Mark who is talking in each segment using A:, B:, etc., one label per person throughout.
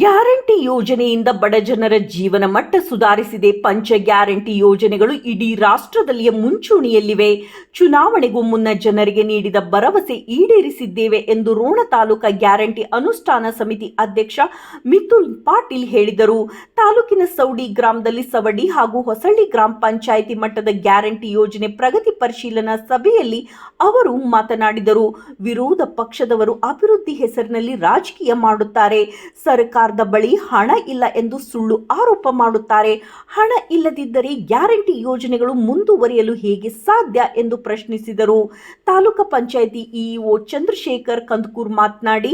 A: Guarantee ಯೋಜನೆಯಿಂದ ಬಡ ಜನರ ಜೀವನ ಮಟ್ಟ ಸುಧಾರಿಸಿದೆ. ಪಂಚ ಗ್ಯಾರಂಟಿ ಯೋಜನೆಗಳು ಇಡೀ ರಾಷ್ಟ್ರದಲ್ಲಿಯೇ ಮುಂಚೂಣಿಯಲ್ಲಿವೆ. ಚುನಾವಣೆಗೂ ಮುನ್ನ ಜನರಿಗೆ ನೀಡಿದ ಭರವಸೆ ಈಡೇರಿಸಿದ್ದೇವೆ ಎಂದು ರೋಣ ತಾಲೂಕ ಗ್ಯಾರಂಟಿ ಅನುಷ್ಠಾನ ಸಮಿತಿ ಅಧ್ಯಕ್ಷ ಮಿಥುಲ್ ಪಾಟೀಲ್ ಹೇಳಿದರು. ತಾಲೂಕಿನ ಸೌಡಿ ಗ್ರಾಮದಲ್ಲಿ ಸವಡಿ ಹಾಗೂ ಹೊಸಳ್ಳಿ ಗ್ರಾಮ ಪಂಚಾಯಿತಿ ಮಟ್ಟದ ಗ್ಯಾರಂಟಿ ಯೋಜನೆ ಪ್ರಗತಿ ಪರಿಶೀಲನಾ ಸಭೆಯಲ್ಲಿ ಅವರು ಮಾತನಾಡಿದರು. ವಿರೋಧ ಪಕ್ಷದವರು ಅಭಿವೃದ್ಧಿ ಹೆಸರಿನಲ್ಲಿ ರಾಜಕೀಯ ಮಾಡುತ್ತಾರೆ. ಸರ್ಕಾರದ ಬಳಿ ಹಣ ಇಲ್ಲ ಎಂದು ಸುಳ್ಳು ಆರೋಪ ಮಾಡುತ್ತಾರೆ. ಹಣ ಇಲ್ಲದಿದ್ದರೆ ಗ್ಯಾರಂಟಿ ಯೋಜನೆಗಳು ಮುಂದುವರಿಯಲು ಹೇಗೆ ಸಾಧ್ಯ ಎಂದು ಪ್ರಶ್ನಿಸಿದರು. ತಾಲೂಕು ಪಂಚಾಯಿತಿ ಇಇಒ ಚಂದ್ರಶೇಖರ್ ಕಂದಕೂರ್ ಮಾತನಾಡಿ,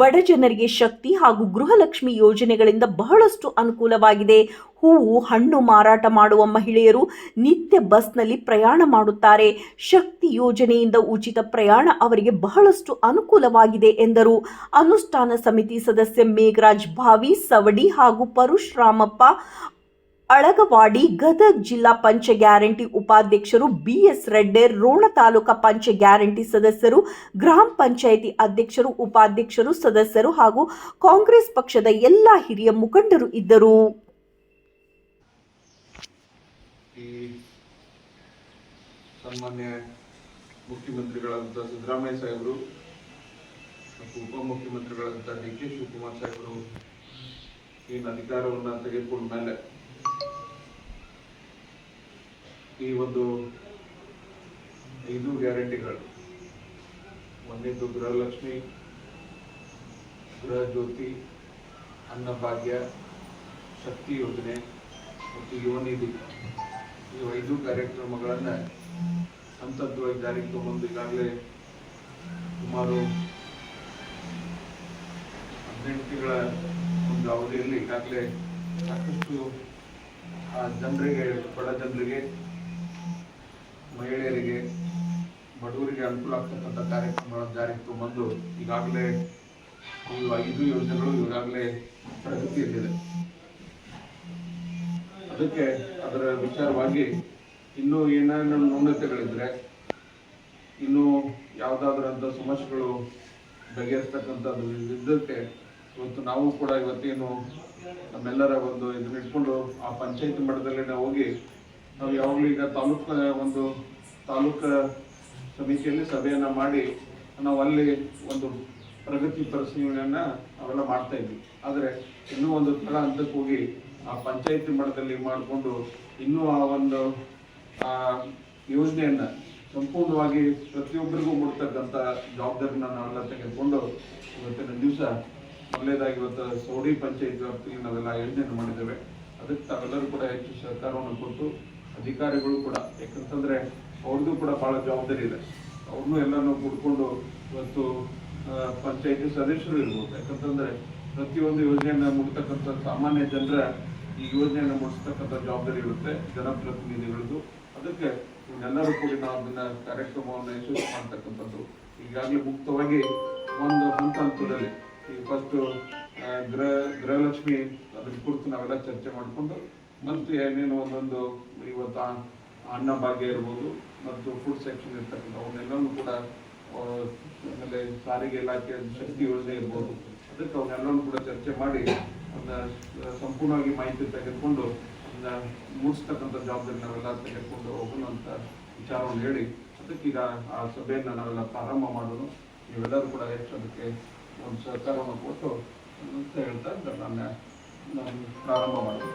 A: ಬಡ ಜನರಿಗೆ ಶಕ್ತಿ ಹಾಗೂ ಗೃಹಲಕ್ಷ್ಮಿ ಯೋಜನೆಗಳಿಂದ ಬಹಳಷ್ಟು ಅನುಕೂಲವಾಗಿದೆ. ಹೂವು, ಹಣ್ಣು ಮಾರಾಟ ಮಾಡುವ ಮಹಿಳೆಯರು ನಿತ್ಯ ಬಸ್ನಲ್ಲಿ ಪ್ರಯಾಣ ಮಾಡುತ್ತಾರೆ. ಶಕ್ತಿ ಯೋಜನೆಯಿಂದ ಉಚಿತ ಪ್ರಯಾಣ ಅವರಿಗೆ ಬಹಳಷ್ಟು ಅನುಕೂಲವಾಗಿದೆ ಎಂದರು. ಅನುಷ್ಠಾನ ಸಮಿತಿ ಸದಸ್ಯ ಮೇಘರಾಜ್ ಭಾವಿ, ಸವಡಿ ಹಾಗೂ ಪರಶುರಾಮಪ್ಪ, ಅಳಗವಾಡಿ, ಗದಗ್ ಜಿಲ್ಲಾ ಪಂಚ ಗ್ಯಾರಂಟಿ ಉಪಾಧ್ಯಕ್ಷರು ಬಿಎಸ್ ರೆಡ್ಡೆ, ರೋಣ ತಾಲೂಕಾ ಪಂಚ ಗ್ಯಾರಂಟಿ ಸದಸ್ಯರು, ಗ್ರಾಮ ಪಂಚಾಯಿತಿ ಅಧ್ಯಕ್ಷರು, ಉಪಾಧ್ಯಕ್ಷರು, ಸದಸ್ಯರು ಹಾಗೂ ಕಾಂಗ್ರೆಸ್ ಪಕ್ಷದ ಎಲ್ಲ ಹಿರಿಯ ಮುಖಂಡರು ಇದ್ದರು.
B: ಈ ಸನ್ಮಾನ್ಯ ಮುಖ್ಯಮಂತ್ರಿಗಳಾದಂಥ ಸಿದ್ದರಾಮಯ್ಯ ಸಾಹೇಬರು ಮತ್ತು ಉಪಮುಖ್ಯಮಂತ್ರಿಗಳಾದಂಥ ಡಿ ಕೆ ಶಿವಕುಮಾರ್ ಸಾಹೇಬರು ಏನು ಅಧಿಕಾರವನ್ನು ತೆಗೆದುಕೊಂಡ ಮೇಲೆ ಈ ಒಂದು ಐದು ಗ್ಯಾರಂಟಿಗಳು. ಒಂದೇದು ಗೃಹಲಕ್ಷ್ಮಿ, ಗೃಹ ಜ್ಯೋತಿ, ಅನ್ನಭಾಗ್ಯ, ಶಕ್ತಿ ಯೋಜನೆ ಮತ್ತು ಯುವ ನಿಧಿ. ಈ ಐದು ಕಾರ್ಯಕ್ರಮಗಳನ್ನ ಹಂತವಾಗಿ ಜಾರಿಗೆ ತಗೊಂಡು ಈಗಾಗಲೇ ಸುಮಾರು ಹದಿನೆಂಟು ತಿಂಗಳ ಒಂದು ಅವಧಿಯಲ್ಲಿ ಈಗಾಗಲೇ ಸಾಕಷ್ಟು ಆ ಜನರಿಗೆ, ಬಡ ಜನರಿಗೆ, ಮಹಿಳೆಯರಿಗೆ, ಬಡವರಿಗೆ ಅನುಕೂಲ ಆಗ್ತಕ್ಕಂಥ ಕಾರ್ಯಕ್ರಮಗಳನ್ನು ಜಾರಿಗೆ ತಗೊಂಡು ಈಗಾಗಲೇ ಒಂದು ಐದು ಯೋಜನೆಗಳು ಈಗಾಗಲೇ ಪ್ರಗತಿಯಲ್ಲಿದೆ. ಅದಕ್ಕೆ ಅದರ ವಿಚಾರವಾಗಿ ಇನ್ನೂ ಏನೇನು ನ್ಯೂನತೆಗಳಿದ್ರೆ, ಇನ್ನೂ ಯಾವುದಾದ್ರಂಥ ಸಮಸ್ಯೆಗಳು ಬಗೆಹರಿಸ್ತಕ್ಕಂಥದ್ದು ಇದ್ದಕ್ಕೆ ಇವತ್ತು ನಾವು ಕೂಡ ಇವತ್ತೇನು ನಮ್ಮೆಲ್ಲರ ಒಂದು ಇದನ್ನ ಇಟ್ಕೊಂಡು ಆ ಪಂಚಾಯತ್ ಮಟ್ಟದಲ್ಲಿ ನಾವು ಹೋಗಿ ನಾವು ಯಾವಾಗಲೂ ಈಗ ತಾಲೂಕು ಒಂದು ತಾಲೂಕು ಸಮಿತಿಯಲ್ಲಿ ಸಭೆಯನ್ನ ಮಾಡಿ ನಾವು ಅಲ್ಲಿ ಒಂದು ಪ್ರಗತಿ ಪರಿಶೀಲನೆಯನ್ನ ಅವೆಲ್ಲ ಮಾಡ್ತಾ ಇದ್ವಿ. ಆದರೆ ಇನ್ನೂ ಒಂದು ತಳ ಹಂತಕ್ಕೆ ಹೋಗಿ ಆ ಪಂಚಾಯತಿ ಮಟ್ಟದಲ್ಲಿ ಮಾಡಿಕೊಂಡು ಇನ್ನೂ ಆ ಒಂದು, ಆ ಯೋಜನೆಯನ್ನ ಸಂಪೂರ್ಣವಾಗಿ ಪ್ರತಿಯೊಬ್ಬರಿಗೂ ಮುಡ್ತಕ್ಕಂಥ ಜವಾಬ್ದಾರಿನ ನಾವೆಲ್ಲ ತೆಗೆದುಕೊಂಡು ಇವತ್ತಿನ ದಿವಸ ಮೊದಲೇದಾಗಿ ಇವತ್ತು ಸೌಡಿ ಪಂಚಾಯತ್ ವ್ಯಾಪ್ತಿಯಲ್ಲಿ ನಾವೆಲ್ಲ ಯೋಜನೆಯನ್ನು ಮಾಡಿದ್ದೇವೆ. ಅದಕ್ಕೆ ತಾವೆಲ್ಲರೂ ಕೂಡ ಹೆಚ್ಚು ಸಹಕಾರವನ್ನು ಕೊಟ್ಟು ಅಧಿಕಾರಿಗಳು ಕೂಡ, ಯಾಕಂತಂದ್ರೆ ಅವ್ರದ್ದು ಕೂಡ ಬಹಳ ಜವಾಬ್ದಾರಿ ಇದೆ. ಅವ್ರನ್ನೂ ಎಲ್ಲನೂ ಕೂಡ್ಕೊಂಡು ಇವತ್ತು ಪಂಚಾಯತಿ ಸದಸ್ಯರು ಇರ್ಬೋದು. ಯಾಕಂತಂದ್ರೆ ಪ್ರತಿಯೊಂದು ಯೋಜನೆಯನ್ನ ಮುಡ್ತಕ್ಕಂಥ ಸಾಮಾನ್ಯ ಜನರ ಈ ಯೋಜನೆಯನ್ನು ಮುಡಿಸ್ತಕ್ಕಂಥ ಜವಾಬ್ದಾರಿ ಇರುತ್ತೆ ಜನಪ್ರತಿನಿಧಿಗಳದ್ದು ಅದಕ್ಕೆ ಎಲ್ಲರೂ ಕೂಡ ನಾವು ಅದನ್ನ ಕಾರ್ಯಕ್ರಮವನ್ನು ಯಶಸ್ವಿ ಮಾಡ್ತಕ್ಕಂಥದ್ದು. ಈಗಾಗಲೇ ಮುಕ್ತವಾಗಿ ಒಂದು ಹಂತ ಹಂತದಲ್ಲಿ ಈ ಫಸ್ಟ್ ಗೃಹ, ಗೃಹಲಕ್ಷ್ಮಿ ಅದ್ರ ಕುರಿತು ನಾವೆಲ್ಲ ಚರ್ಚೆ ಮಾಡಿಕೊಂಡು, ಮತ್ತು ಏನೇನು ಒಂದೊಂದು ಇವತ್ತು ಅನ್ನ ಭಾಗ್ಯ ಇರ್ಬೋದು, ಮತ್ತು ಫುಡ್ ಸೆಕ್ಷನ್ ಇರ್ತಕ್ಕಂಥ ಅವನ್ನೆಲ್ಲನೂ ಕೂಡ ಆಮೇಲೆ ಸಾರಿಗೆ ಇಲಾಖೆ ಶಕ್ತಿ ಯೋಜನೆ ಇರ್ಬೋದು. ಅದಕ್ಕೆ ಅವನ್ನೆಲ್ಲರೂ ಕೂಡ ಚರ್ಚೆ ಮಾಡಿ ಅದನ್ನ ಸಂಪೂರ್ಣವಾಗಿ ಮಾಹಿತಿ ತೆಗೆದುಕೊಂಡು ಅದನ್ನ ಮೂಡಿಸ್ತಕ್ಕಂಥ ಜವಾಬ್ದಾರಿ ನಾವೆಲ್ಲ ತೆಗೆದುಕೊಂಡು ಹೋಗೋಣ ಅಂತ ವಿಚಾರವನ್ನು ಹೇಳಿ ಈಗ ಆ ಸಭೆಯನ್ನು ನಾವೆಲ್ಲ ಪ್ರಾರಂಭ ಮಾಡೋದು ನೀವೆಲ್ಲರೂ ಕೂಡ ಹೆಚ್ಚು ಅದಕ್ಕೆ ಒಂದು ಸಹಕಾರವನ್ನು ಕೊಟ್ಟು ಅಂತ ಹೇಳ್ತಾ ನಾನು ನಾನು ಪ್ರಾರಂಭ ಮಾಡೋದು.